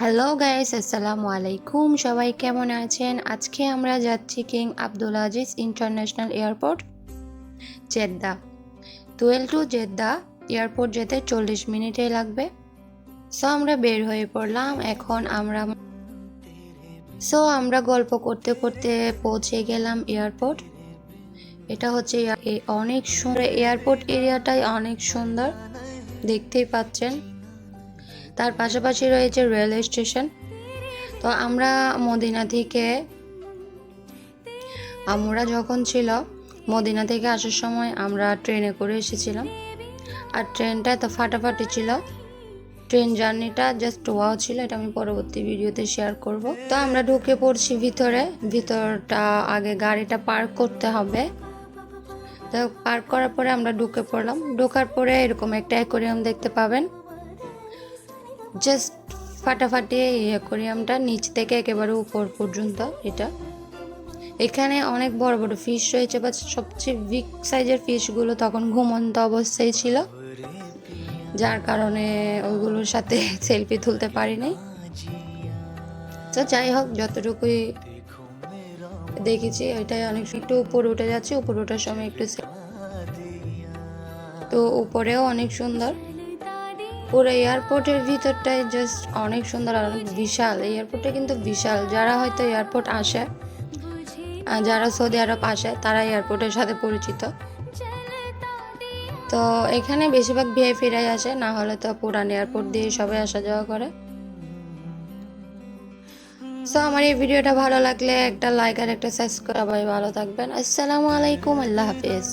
Hello guys আসসালামু আলাইকুম সবাই কেমন আছেন? আজকে আমরা যাচ্ছি King Abdul Aziz International Airport Jeddah. Twelve to Jeddah airport যেতে চল্লিশ মিনিটে লাগবে। সো আমরা বের হয়ে পড়লাম। এখন আমরা সো আমরা গল্প করতে করতে পৌঁছে গেলাম এয়ারপোর্ট এটা হচ্ছে অনেক সুন্দর এয়ারপোর্ট এরিয়াটাই অনেক সুন্দর। দেখতেই পাচ্ছেন। তার পাশাপাশি রয়েছে রেলওয়ে স্টেশন। তো আমরা মদিনা থেকে আমরা যখন ছিল, মদিনা থেকে আসার সময় আমরা ট্রেনে করে এসেছিলাম। আর ট্রেনটা তো ফাটাফাটি ছিল। ট্রেন জার্নিটা জাস্ট ওয়াও ছিল, এটা আমি পরবর্তী ভিডিওতে শেয়ার করব। তো আমরা ঢুকে পড়ছি ভিতরে। ভিতরটা আগে গাড়িটা পার্ক করতে হবে। তো পার্ক করার পরে আমরা ঢুকে পড়লাম। ঢোকার পরে এরকম একটা অ্যাকোরিয়াম দেখতে পাবেন। জাস্ট ফাটাফাটি অ্যাকোরিয়ামটা নিচ থেকে একেবারে উপর পর্যন্ত এটা। এখানে অনেক বড় বড় ফিশ রয়েছে বা সবচেয়ে বিগ সাইজের ফিশগুলো তখন ঘুমন্ত অবস্থায় ছিল, যার কারণে ওইগুলোর সাথে সেলফি তুলতে পারিনি। তো যাই হোক, যতটুকুই দেখেছি এটাই অনেক একটু উপরে উঠে যাচ্ছে, উপরে ওঠার সময় একটু তো উপরেও অনেক সুন্দর। পুরো এয়ারপোর্টের ভিতরটাই জাস্ট অনেক সুন্দর আর বিশাল। এয়ারপোর্টটা কিন্তু বিশাল। যারা হয়তো এয়ারপোর্ট আসে যারা সৌদি আরব আসে তারা এয়ারপোর্টের সাথে পরিচিত। তো এখানে বেশিরভাগ ভিআইপিরাই আসে, না হলে তো পুরান এয়ারপোর্ট দিয়ে সবাই আসা যাওয়া করে। সো আমার এই ভিডিওটা ভালো লাগলে একটা লাইক আর একটা সাবস্ক্রাইব ভালো থাকবেন। আসসালামু আলাইকুম, আল্লাহ হাফিজ।